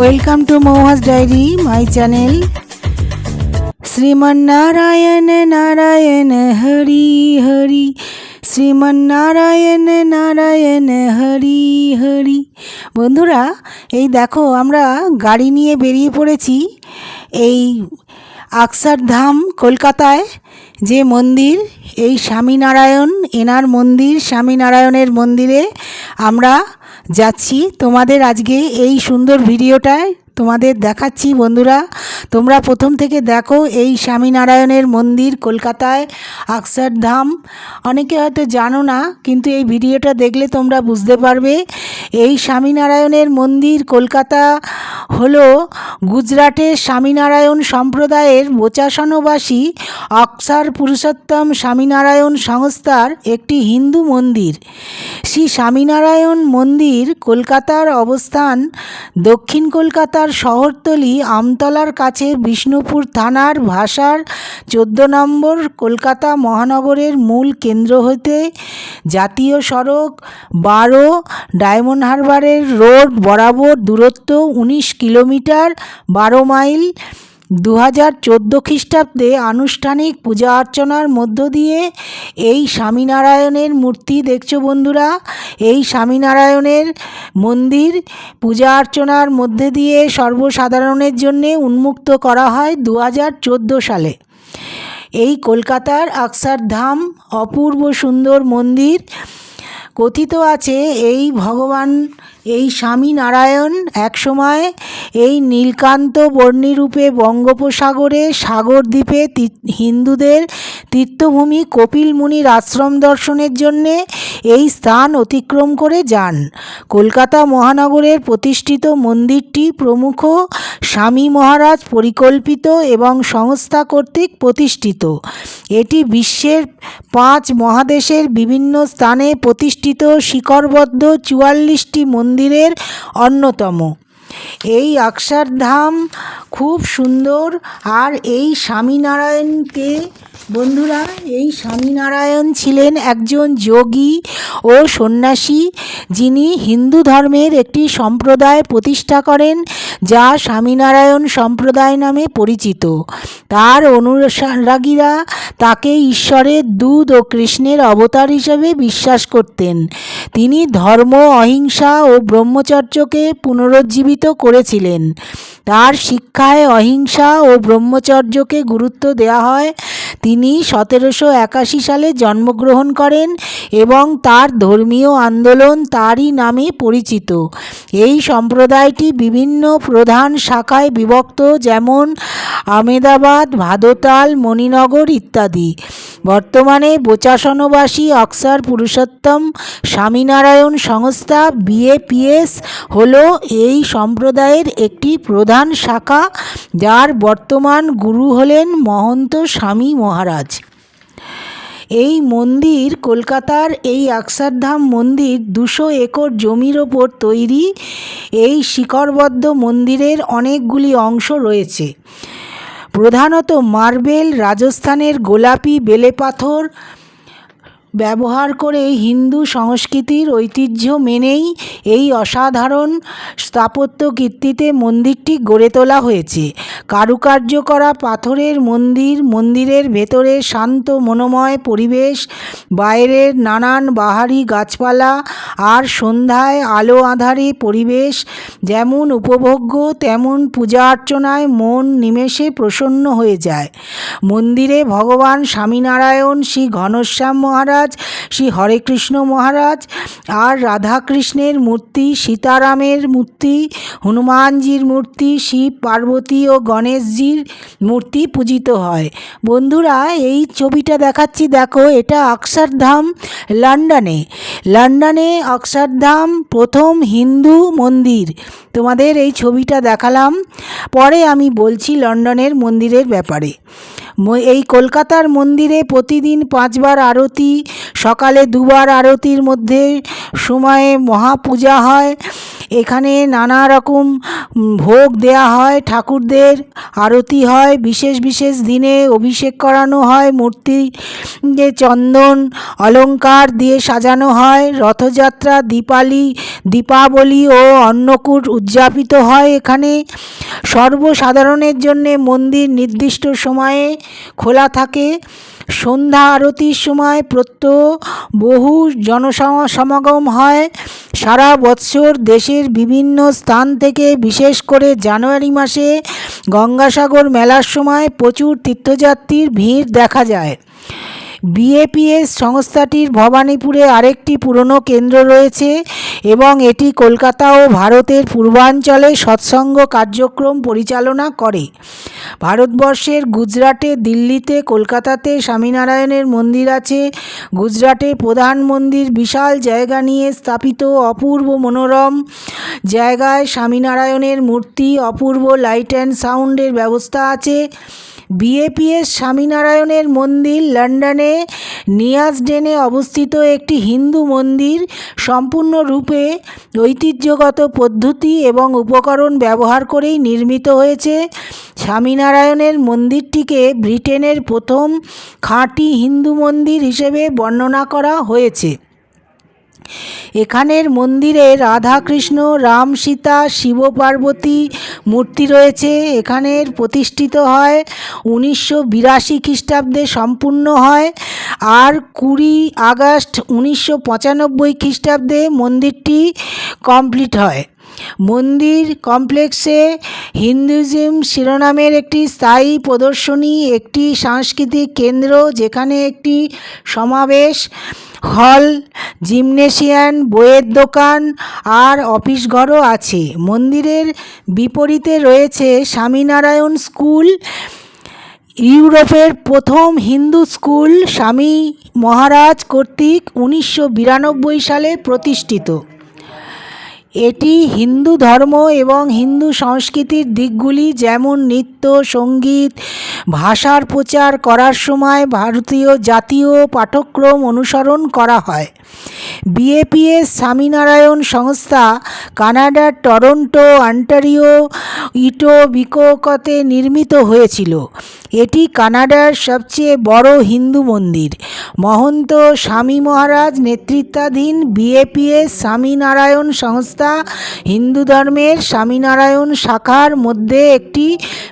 Welcome to Mouhas diary my channel Shrimannarayana Narayana Hari Hari Shrimannarayana Narayana Hari Hari বন্ধুরা, এই দেখো, আমরা গাড়ি নিয়ে বেরিয়ে পড়েছি এই আকসারধাম কলকাতায়, যে মন্দির, এই স্বামীনারায়ণ, এনার মন্দির, স্বামীনারায়ণের মন্দিরে আমরা যাচ্ছি। তোমাদের আজকে এই সুন্দর ভিডিওটায় তোমাদের দেখাচ্ছি, বন্ধুরা। তোমরা প্রথম থেকে দেখো এই স্বামীনারায়ণের মন্দির কলকাতায় আকসারধাম অনেকে হয়তো জানো না, কিন্তু এই ভিডিওটা দেখলে তোমরা বুঝতে পারবে। এই স্বামীনারায়ণের মন্দির কলকাতা হলো গুজরাটের স্বামীনারায়ণ সম্প্রদায়ের বোচাসনবাসী অক্সার পুরুষোত্তম স্বামীনারায়ণ সংস্থার একটি হিন্দু মন্দির। শ্রী স্বামীনারায়ণ মন্দির কলকাতার অবস্থান দক্ষিণ কলকাতার শহরতলি আমতলার কাছে বিষ্ণুপুর থানার ভাষার চোদ্দ নম্বর কলকাতা মহানগরের মূল কেন্দ্র হতে জাতীয় সড়ক বারো ডায়মন্ড হারবারের রোড বরাবর দূরত্ব উনিশ কিলোমিটার, বারো মাইল দু হাজার চোদ্দ খ্রিস্টাব্দে আনুষ্ঠানিক পূজা অর্চনার মধ্য দিয়ে এই স্বামীনারায়ণের মূর্তি দেখছ বন্ধুরা? এই স্বামীনারায়ণের মন্দির পূজা অর্চনার মধ্যে দিয়ে সর্বসাধারণের জন্যে উন্মুক্ত করা হয় দু হাজার চোদ্দ সালে। এই কলকাতার আকসারধাম অপূর্ব সুন্দর মন্দির কথিত আছে এই ভগবান এই স্বামী স্বামীনারায়ণ একসময় এই নীলকান্ত বর্ণিরূপে বঙ্গোপসাগরে সাগরদ্বীপে হিন্দুদের তীর্থভূমি কপিল মুনির আশ্রম দর্শনের জন্যে এই স্থান অতিক্রম করে যান। কলকাতা মহানগরের প্রতিষ্ঠিত মন্দিরটি প্রমুখ স্বামী মহারাজ পরিকল্পিত এবং সংস্থা কর্তৃক প্রতিষ্ঠিত। এটি বিশ্বের পাঁচ মহাদেশের বিভিন্ন স্থানে প্রতিষ্ঠিত শিকড়বদ্ধ চুয়াল্লিশটি মন্দিরের অন্যতম। এই অক্ষরধাম খুব সুন্দর আর এই স্বামীনারায়ণকে বন্ধুরা, এই স্বামীনারায়ণ ছিলেন একজন যোগী ও সন্ন্যাসী যিনি হিন্দু ধর্মের একটি সম্প্রদায় প্রতিষ্ঠা করেন যা স্বামীনারায়ণ সম্প্রদায় নামে পরিচিত। তার অনুরাগীরা তাকে ঈশ্বরের দুধ ও কৃষ্ণের অবতার হিসেবে বিশ্বাস করতেন। তিনি ধর্ম, অহিংসা ও ব্রহ্মচর্যকে পুনরুজ্জীবিত করেছিলেন। তার শিক্ষায় অহিংসা ও ব্রহ্মচর্যকে গুরুত্ব দেওয়া হয় তিনি সতেরোশো একাশি সালে জন্মগ্রহণ করেন এবং তার ধর্মীয় আন্দোলন তারই নামে পরিচিত। এই সম্প্রদায়টি বিভিন্ন প্রধান শাখায় বিভক্ত, যেমন আমেদাবাদ ভাদতাল, মণিনগর ইত্যাদি। বর্তমানে বোচাসনবাসী অক্সার পুরুষোত্তম স্বামীনারায়ণ সংস্থা বিএপিএস হল এই সম্প্রদায়ের একটি প্রধান শাখা, যার বর্তমান গুরু হলেন মহন্ত স্বামী মহারাজ। এই মন্দির, কলকাতার এই আকসারধাম মন্দির দুশো একর জমির ওপর তৈরি। এই শিকড়বদ্ধ মন্দিরের অনেকগুলি অংশ রয়েছে। প্রধানত মার্বেল রাজস্থানের গোলাপি বেলে পাথর ব্যবহার করে হিন্দু সংস্কৃতির ঐতিহ্য মেনেই এই অসাধারণ স্থাপত্য কীর্তিতে মন্দিরটি গড়ে তোলা হয়েছে। কারুকার্য করা পাথরের মন্দির, মন্দিরের ভেতরে শান্ত মনোময় পরিবেশ, বাইরের নানান বাহারি গাছপালা আর সন্ধ্যায় আলো আঁধারে পরিবেশ, যেমন উপভোগ্য, তেমন পূজা অর্চনায় মন নিমেষে প্রসন্ন হয়ে যায়। মন্দিরে ভগবান স্বামীনারায়ণ, শ্রী ঘনশ্যাম মহারাজ শ্রী হরে কৃষ্ণ মহারাজ আর রাধাকৃষ্ণের মূর্তি, সীতারামের মূর্তি, হনুমানজির মূর্তি, শিব পার্বতী ও গণেশজির মূর্তি পূজিত হয়। বন্ধুরা, এই ছবিটা দেখাচ্ছি, দেখো, এটা অক্ষরধাম লন্ডনে। লন্ডনে অক্ষরধাম প্রথম হিন্দু মন্দির। তোমাদের এই ছবিটা দেখালাম। পরে আমি বলছি লন্ডনের মন্দিরের ব্যাপারে। এই কলকাতার মন্দিরে প্রতিদিন পাঁচবার আরতি, সকালে দুবার আরতির মধ্যে সময়ে মহাপূজা হয়। এখানে নানা রকম ভোগ দেয়া হয়, ঠাকুরদের আরতি হয়, বিশেষ বিশেষ দিনে অভিষেক করানো হয়, মূর্তি যে চন্দন, অলংকার দিয়ে সাজানো হয়, রথযাত্রা, দীপালি, দীপাবলি ও অন্নকূট উদযাপিত হয় এখানে। সর্বসাধারণের জন্যে মন্দির নির্দিষ্ট সময়ে খোলা থাকে। সন্ধ্যা আরতির সময় প্রত্যহ বহু জনসমাগম সমাগম হয়। সারা বৎসর দেশের বিভিন্ন স্থান থেকে, বিশেষ করে জানুয়ারি মাসে গঙ্গাসাগর মেলার সময় প্রচুর তীর্থযাত্রীর ভিড় দেখা যায়। বিএপিএস সংস্থাটির ভবানীপুরে আরেকটি পুরনো কেন্দ্র রয়েছে এবং এটি কলকাতা ও ভারতের পূর্বাঞ্চলে সৎসঙ্গ কার্যক্রম পরিচালনা করে। ভারতবর্ষের গুজরাটে, দিল্লিতে, কলকাতাতে স্বামীনারায়ণের মন্দির আছে। গুজরাটে প্রধান মন্দির বিশাল জায়গা নিয়ে স্থাপিত অপূর্ব মনোরম জায়গায় স্বামীনারায়ণের মূর্তি, অপূর্ব লাইট অ্যান্ড সাউন্ডের ব্যবস্থা আছে। বিএপিএস স্বামীনারায়ণের মন্দির লন্ডনে নিয়াসডেনে অবস্থিত একটি হিন্দু মন্দির সম্পূর্ণরূপে ঐতিহ্যগত পদ্ধতি এবং উপকরণ ব্যবহার করেই নির্মিত হয়েছে। স্বামীনারায়ণের মন্দিরটিকে ব্রিটেনের প্রথম খাঁটি হিন্দু মন্দির হিসেবে বর্ণনা করা হয়েছে। এখানের মন্দিরে রাধা কৃষ্ণ রাম সীতা, শিব পার্বতী মূর্তি রয়েছে। এখানের প্রতিষ্ঠিত হয় উনিশশো বিরাশি খ্রিস্টাব্দে সম্পূর্ণ হয়। আর কুড়ি আগস্ট উনিশশো পঁচানব্বই খ্রিস্টাব্দে মন্দিরটি কমপ্লিট হয়। মন্দির কমপ্লেক্সে হিন্দুইজম শিরোনামের একটি স্থায়ী প্রদর্শনী, একটি সাংস্কৃতিক কেন্দ্র, যেখানে একটি সমাবেশ হল, জিমনেশিয়ান, বইয়ের দোকান আর অফিস ঘরও আছে। মন্দিরের বিপরীতে রয়েছে স্বামীনারায়ণ স্কুল, ইউরোপের প্রথম হিন্দু স্কুল, স্বামী মহারাজ কর্তৃক উনিশশো বিরানব্বই সালে প্রতিষ্ঠিত। এটি হিন্দু ধর্ম এবং হিন্দু সংস্কৃতির দিকগুলি যেমন নৃত্য, সংগীত, ভাষার প্রচার করার সময় ভারতীয় জাতীয় পাঠ্যক্রম অনুসরণ করা হয়। বিএপিএস স্বামীনারায়ণ সংস্থা কানাডার টরন্টো, অন্টারিও ইটোবিকোকতে নির্মিত হয়েছিল। এটি কানাডার সবচেয়ে বড় হিন্দু মন্দির। মহন্ত স্বামী মহারাজ নেতৃত্বাধীন বিএপিএস স্বামীনারায়ণ সংস্থা হিন্দু ধর্মের স্বামীনারায়ণ শাখার মধ্যে একটি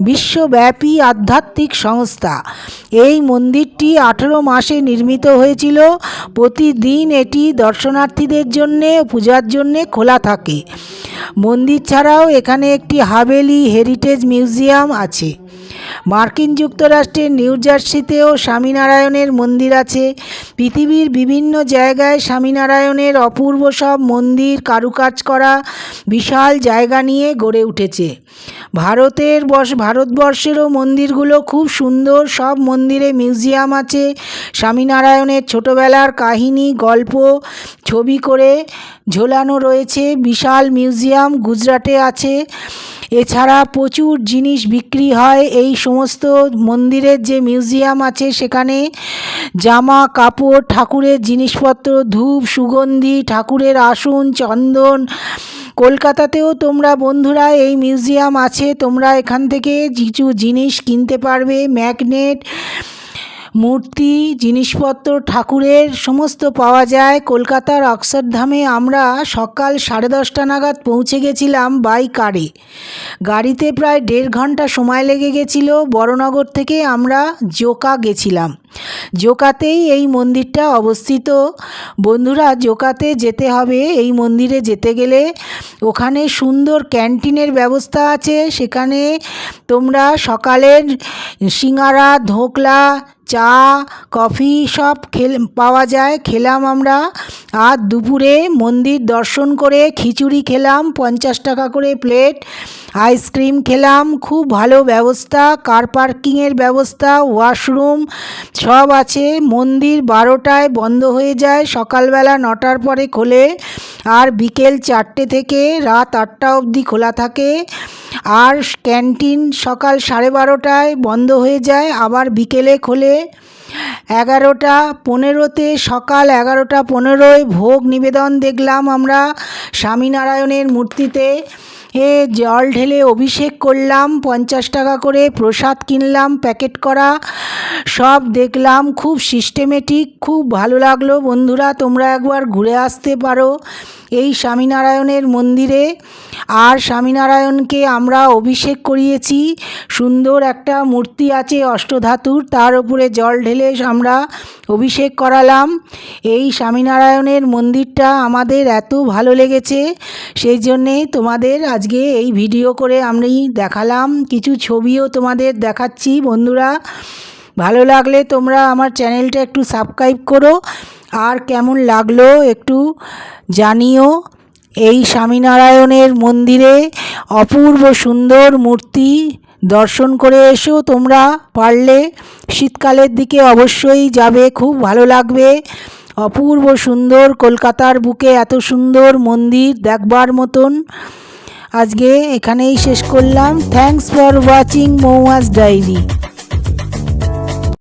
বিশ্বব্যাপী আধ্যাত্মিক সংস্থা। এই মন্দিরটি আঠেরো মাসে নির্মিত হয়েছিল। প্রতিদিন এটি দর্শনার্থীদের জন্যে পূজার জন্যে খোলা থাকে। মন্দির ছাড়াও এখানে একটি হাভেলি হেরিটেজ মিউজিয়াম আছে। মার্কিন যুক্তরাষ্ট্রের নিউ জার্সিতেও স্বামীনারায়ণের মন্দির আছে। পৃথিবীর বিভিন্ন জায়গায় স্বামীনারায়ণের অপূর্ব সব মন্দির, কারুকাজ করা বিশাল জায়গা নিয়ে গড়ে উঠেছে। ভারতের বস ভারতবর্ষেরও মন্দিরগুলো খুব সুন্দর, সব মন্দিরে মিউজিয়াম আছে। স্বামীনারায়ণের ছোটোবেলার কাহিনী, গল্প, ছবি করে ঝোলানো রয়েছে। বিশাল মিউজিয়াম গুজরাটে আছে। এছাড়া প্রচুর জিনিস বিক্রি হয় এই সমস্ত মন্দিরের যে মিউজিয়াম আছে সেখানে। জামা, কাপড়, ঠাকুরের জিনিসপত্র, ধূপ, সুগন্ধি, ঠাকুরের আসন, চন্দন। কলকাতাতেও তোমরা বন্ধুরা এই মিউজিয়াম আছে, তোমরা এখান থেকে কিছু জিনিস কিনতে পারবে, ম্যাগনেট মূর্তি, জিনিসপত্র, ঠাকুরের সমস্ত পাওয়া যায়। কলকাতার অক্ষরধামে আমরা সকাল সাড়ে দশটা নাগাদ পৌঁছে গেছিলাম বাই কারে গাড়িতে প্রায় দেড় ঘণ্টা সময় লেগে গেছিল। বড়নগর থেকে আমরা জোকা গেছিলাম। জোকাতেই এই মন্দিরটা অবস্থিত। বন্ধুরা, জোকাতে যেতে হবে। এই মন্দিরে যেতে গেলে ওখানে সুন্দর ক্যান্টিনের ব্যবস্থা আছে। সেখানে তোমরা সকালের সিঙ্গারা ধোকলা চা, কফি সব খেল, পাওয়া যায়। খেলাম আমরা। আর দুপুরে মন্দির দর্শন করে খিচুড়ি খেলাম, পঞ্চাশ টাকা করে প্লেট আইসক্রিম খেলাম, খুব ভালো ব্যবস্থা কার পার্কিংয়ের ব্যবস্থা ওয়াশরুম সব আছে। মন্দির বারোটায় বন্ধ হয়ে যায়, সকালবেলা নটার পরে খোলে। আর বিকেল চারটে থেকে রাত আটটা অবধি খোলা থাকে। আর ক্যান্টিন সকাল সাড়ে বারোটায় বন্ধ হয়ে যায়, আবার বিকেলে খোলে। এগারোটা পনেরোতে, সকাল এগারোটা পনেরোয় ভোগ নিবেদন দেখলাম আমরা স্বামীনারায়ণের মূর্তিতে। এ জল ঢেলে অভিষেক করলাম, পঞ্চাশ টাকা করে প্রসাদ কিনলাম, প্যাকেট করা সব দেখলাম, খুব সিস্টেমেটিক খুব ভালো লাগল। বন্ধুরা, তোমরা একবার ঘুরে আসতে পারো এই স্বামীনারায়ণের মন্দিরে। আর স্বামীনারায়ণকে আমরা অভিষেক করিয়েছি। সুন্দর একটা মূর্তি আছে অষ্টধাতুর, তার উপরে জল ঢেলে আমরা অভিষেক করালাম। এই স্বামীনারায়ণের মন্দিরটা আমাদের এত ভালো লেগেছে, সেই জন্যে তোমাদের আজকে এই ভিডিও করে আমি দেখালাম। কিছু ছবিও তোমাদের দেখাচ্ছি বন্ধুরা। ভালো লাগলে তোমরা আমার চ্যানেলটা একটু সাবস্ক্রাইব করো। আর কেমন লাগল একটু জানিও। এই স্বামীনারায়ণের মন্দিরে অপূর্ব সুন্দর মূর্তি দর্শন করে এসো। তোমরা পারলে শীতকালের দিকে অবশ্যই যাবে, খুব ভালো লাগবে। অপূর্ব সুন্দর কলকাতার বুকে এত সুন্দর মন্দির দেখবার মতন। আজকে এখানেই শেষ করলাম। Thanks for watching Mouaz diary